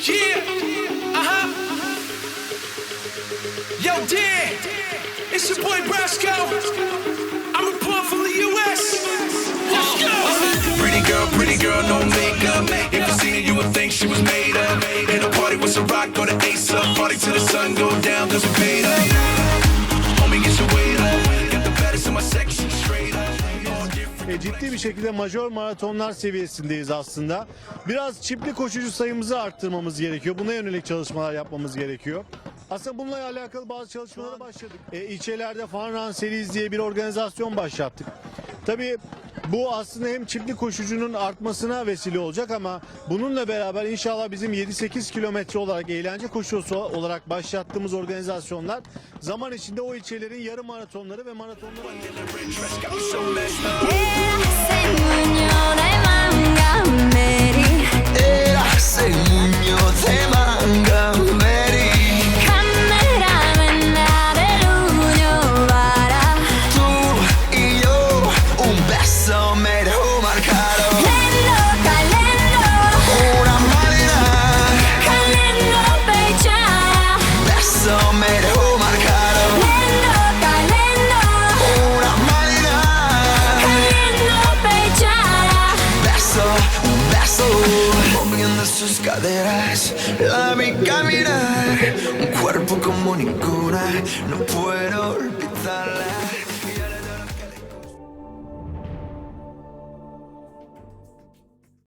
Yeah, uh huh. Yo, Dan, it's your boy Brasco. I'm reporting from the US. Let's go. Pretty girl, pretty girl, no makeup. If you would think she was made up. A party with rock or the ace up. Party till the sun go down, cause we paid up. Bir şekilde majör maratonlar seviyesindeyiz aslında. Biraz çiftli koşucu sayımızı arttırmamız gerekiyor. Buna yönelik çalışmalar yapmamız gerekiyor. Aslında bununla alakalı bazı çalışmalara başladık. E, ilçelerde Fun Run Series diye bir organizasyon başlattık. Tabii bu aslında hem çiftli koşucunun artmasına vesile olacak ama bununla beraber inşallah bizim 7-8 kilometre olarak eğlence koşusu olarak başlattığımız organizasyonlar zaman içinde o ilçelerin yarım maratonları ve maratonları me dejó marcado Una marina beso, un beso Moviendo sus caderas. La vi caminar. Un cuerpo como ninguna. No puedo olvidarla